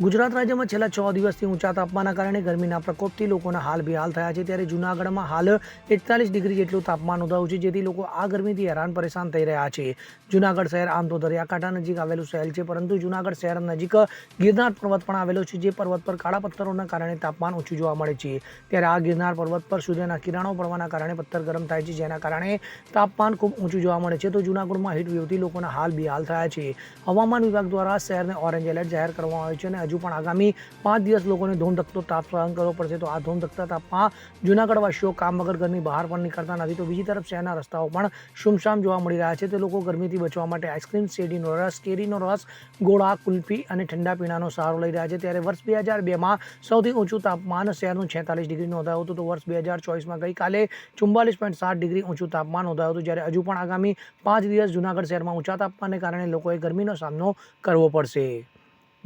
ગુજરાત રાજ્યમાં છેલ્લા છ દિવસથી ઊંચા તાપમાનના કારણે ગરમીના પ્રકોપથી લોકોના હાલ બેહાલ થયા છે. ત્યારે જૂનાગઢમાં હાલ એકતાલીસ ડિગ્રી જેટલું તાપમાન નોંધાયું છે, જેથી લોકો આ ગરમીથી હેરાન પરેશાન થઈ રહ્યા છે. જૂનાગઢ શહેર આમ તો દરિયાકાંઠા નજીક આવેલું શહેર છે, પરંતુ જૂનાગઢ શહેર નજીક ગિરનાર પર્વત પણ આવેલો છે, જે પર્વત પર કાળા પથ્થરોના કારણે તાપમાન ઓછું જોવા મળે છે. ત્યારે આ ગિરનાર પર્વત પર સૂર્યના કિરણો પડવાના કારણે પથ્થર ગરમ થાય છે, જેના કારણે તાપમાન ખૂબ ઊંચું જોવા મળે છે. તો જૂનાગઢમાં હીટ વેવથી લોકોના હાલ બેહાલ થયા છે. હવામાન વિભાગ દ્વારા શહેરને ઓરેન્જ એલર્ટ જાહેર કરવામાં આવ્યું છે અને હજુ પણ આગામી પાંચ દિવસ લોકોને ધૂમધકતો તાપ સહન કરવો પડશે તો આ ધૂમધકતા તાપમાં જૂનાગઢવાસીઓ કામ વગર ઘરની બહાર પણ નીકળતા નથી. તો બીજી તરફ શહેરના રસ્તાઓ પણ સુમસામ જોવા મળી રહ્યા છે. તો લોકો ગરમીથી બચવા માટે આઈસ્ક્રીમ, શેરડીનો રસ, કેરીનો રસ, ગોળા, કુલ્ફી અને ઠંડા પીણાનો સહારો લઈ રહ્યા છે. ત્યારે વર્ષ બે હજાર બેમાં સૌથી ઊંચું તાપમાન શહેરનું છેતાલીસ ડિગ્રી નોંધાયું હતું. તો વર્ષ બે હજાર ચોવીસમાં ગઈકાલે ચુમ્બાલીસ પોઈન્ટ સાત ડિગ્રી ઊંચું તાપમાન નોંધાયું હતું. જ્યારે હજુ પણ આગામી પાંચ દિવસ જૂનાગઢ શહેરમાં ઊંચા તાપમાનને કારણે લોકોએ ગરમીનો સામનો કરવો પડશે.